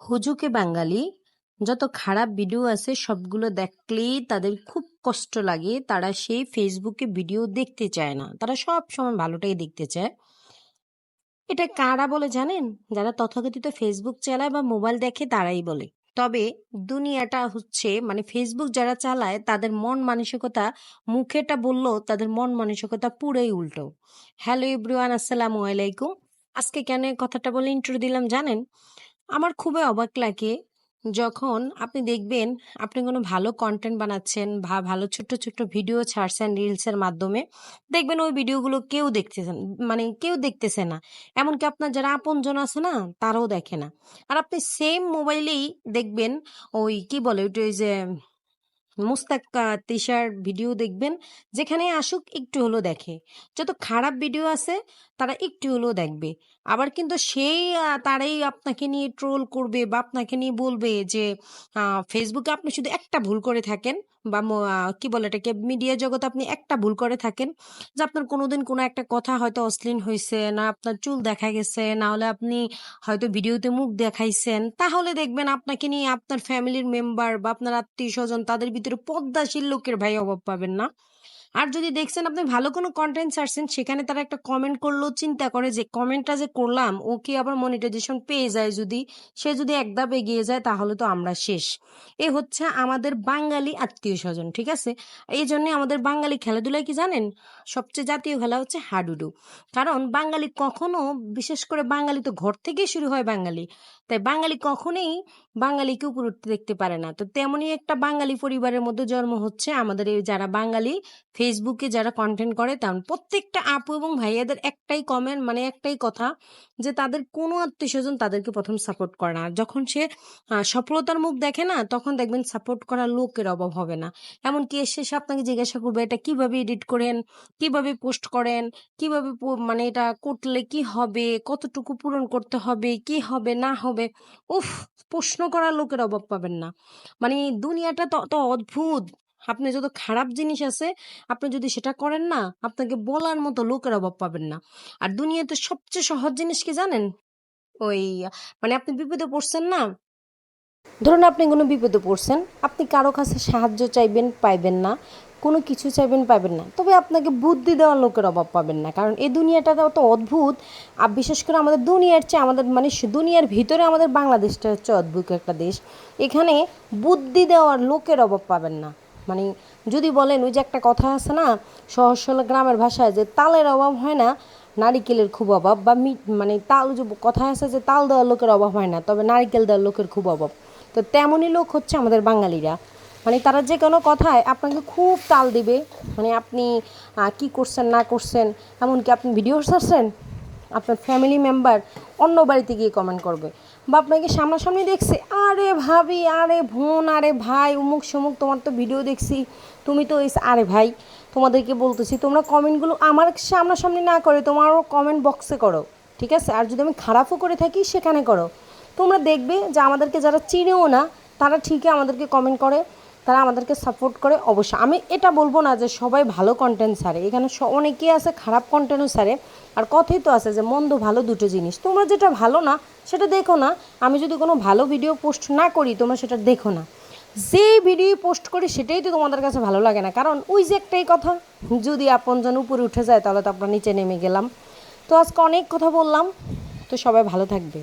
হুজুকে বাঙালি। যত খারাপ ভিডিও আছে, সবগুলো দেখলেই তাদের খুব কষ্ট লাগে। তারা সেই ফেসবুকে ভিডিও দেখতে চায় না। তারা সব সময় ভালোটাই দেখতে চায়। এটা কারা বলে জানেন? যারা তথাকথিত ফেসবুক চালায় বা মোবাইল দেখে, তারাই বলে। তবে দুনিয়াটা হচ্ছে মানে ফেসবুক যারা চালায়, তাদের মন মানসিকতা, মুখেটা বললেও তাদের মন মানসিকতা পুরোই উল্টো। হ্যালো ইব্রুয়ান আসসালামু আলাইকুম। আজকে কেন কথাটা বলে ইন্ট্রো দিলাম জানেন? আমার খুবই অবাক লাগে যখন আপনি দেখবেন আপনি কোনো ভালো কন্টেন্ট বানাচ্ছেন বা ভালো ছোট্ট ছোট্ট ভিডিও ছাড়ছেন রিলসের মাধ্যমে, দেখবেন ওই ভিডিওগুলো কেউ দেখতেছেন মানে কেউ দেখতেছে না। এমনকি আপনার যারা আপনজন আছে না, তারাও দেখে না। আর আপনি সেম মোবাইলেই দেখবেন ওই কি বলে, ওইটা ওই যে মুস্তাক তিশার ভিডিও দেখবেন, যেখানে আসুক একটু হলেও দেখে। যত খারাপ ভিডিও আছে, তারা একটু হলেও দেখবে। আবার কিন্তু সেই তারাই আপনাকে নিয়ে ট্রোল করবে বা আপনাকে নিয়ে বলবে যে ফেসবুকে আপনি শুধু একটা ভুল করে থাকেন বা কি বলে এটাকে মিডিয়া জগতে আপনি একটা ভুল করে থাকেন যে আপনার কোনোদিন কোনো একটা কথা হয়তো অশ্লীল হয়েছে না আপনার চুল দেখা গেছে, না হলে আপনি হয়তো ভিডিওতে মুখ দেখাইছেন। তাহলে দেখবেন আপনাকে নিয়ে আপনার ফ্যামিলির মেম্বার বা আপনার আত্মীয় স্বজন তাদের ভিতরে পদ্মাশীল লোকের ভাই অভাব পাবেন না। আর যদি দেখছেন আপনি ভালো কোনো কন্টেন্ট ছাড়ছেন, সেখানে তারা একটা কমেন্ট করলেও চিন্তা করে যে কমেন্টটা যে করলাম, ও কি আবার মনিটাইজেশন পেয়ে যায় যদি? সে যদি একদাপ এগিয়ে যায়, তাহলে তো আমরা শেষ। এ হচ্ছে আমাদের বাঙালি আত্মীয় স্বজন, ঠিক আছে? এই জন্যে আমাদের বাঙালি খেলাধুলায় কি জানেন? সবচেয়ে জাতীয় খেলা হচ্ছে হাডুডু। কারণ বাঙালি কখনো, বিশেষ করে বাঙালি তো ঘর থেকেই শুরু হয় বাঙালি। তাই বাঙালি কখনোই বাঙালিকে উপর উঠতে দেখতে পারে না। তো তেমনই একটা বাঙালি পরিবারের মধ্যে জন্ম হচ্ছে। আমাদের এই যারা বাঙালি ফেসবুকে যারা কন্টেন্ট করে, তেমন প্রত্যেকটা আপু এবং ভাইয়াদের একটাই কমেন্ট মানে একটাই কথা যে তাদের কোনো আত্মীয় স্বজন তাদেরকে প্রথম সাপোর্ট করে না। যখন সে সফলতার মুখ দেখে না, তখন দেখবেন সাপোর্ট করার লোকের অভাব হবে না। এমনকি এসে সে আপনাকে জিজ্ঞাসা করবে, এটা কীভাবে এডিট করেন? কীভাবে পোস্ট করেন? কীভাবে মানে এটা করলে কি হবে? কতটুকু পূরণ করতে হবে? কি হবে? না হবে? উফ, প্রশ্ন করার লোকের অভাব পাবেন না। মানে দুনিয়াটা তো তো অদ্ভুত। আপনি যত খারাপ জিনিস আছে, আপনি যদি সেটা করেন না, আপনাকে বলার মতো লোকের অভাব পাবেন না। আর দুনিয়াতে সবচেয়ে সহজ জিনিস কি জানেন? ওই মানে আপনি বিপদে পড়ছেন না? ধরুন আপনি কোনো বিপদে পড়ছেন, আপনি কারও কাছে সাহায্য চাইবেন, পাইবেন না। কোনো কিছু চাইবেন পাবেন না। তবে আপনাকে বুদ্ধি দেওয়ার লোকের অভাব পাবেন না। কারণ এই দুনিয়াটা তো অদ্ভুত। আর বিশেষ করে আমাদের দুনিয়ার চেয়ে আমাদের মানে দুনিয়ার ভিতরে আমাদের বাংলাদেশটা হচ্ছে অদ্ভুত একটা দেশ। এখানে বুদ্ধি দেওয়ার লোকের অভাব পাবেন না। মানে যদি বলেন, ওই যে একটা কথা আছে না সহজ গ্রামের ভাষায় যে তালের অভাব হয় না, নারিকেলের খুব অভাব বা মি মানে তাল যে কথা আছে যে তাল দেওয়ার লোকের অভাব হয় না, তবে নারিকেল দেওয়ার লোকের খুব অভাব। তো তেমনই লোক হচ্ছে আমাদের বাঙালিরা। মানে তারা যে কোনো কথায় আপনাকে খুব তাল দিবে। মানে আপনি কি করছেন, না করছেন, এমনকি আপনি ভিডিও ছাড়ছেন, আপনার ফ্যামিলি মেম্বার অন্য বাড়িতে গিয়ে কমেন্ট করবে। বা আপনাকে সামনাসামনি দেখছে, আরে ভাবি, আরে বোন, আরে ভাই, উমুক সমুক, তোমার তো ভিডিও দেখছি। তুমি তো এই আরে ভাই, তোমাদেরকে বলতেছি, তোমরা কমেন্টগুলো আমার সামনাসামনি না করে, তোমারও কমেন্ট বক্সে করো, ঠিক আছে? আর যদি আমি খারাপও করে থাকি, সেখানে করো। তোমরা দেখবে যে আমাদেরকে যারা চিনেও না, তারা ঠিকই আমাদেরকে কমেন্ট করে। তারা আমাদেরকে সাপোর্ট করে অবশ্যই। আমি এটা বলব না যে সবাই ভালো কন্টেন্ট ছাড়ে। এখানে অনেকেই আছে খারাপ কন্টেন্টও ছাড়ে। আর কথাই তো আছে যে মন্দ ভালো দুটো জিনিস। তোমরা যেটা ভালো না, সেটা দেখো না। আমি যদি কোনো ভালো ভিডিও পোস্ট না করি, তোমরা সেটা দেখো না। যে ভিডিও পোস্ট করি, সেটাই তো তোমাদের কাছে ভালো লাগে না। কারণ ওই যে একটাই কথা, যদি আপনজন উপরে উঠে যায়, তাহলে তো আপনার নিচে নেমে গেলাম। তো আজকে অনেক কথা বললাম। তো সবাই ভালো থাকবে।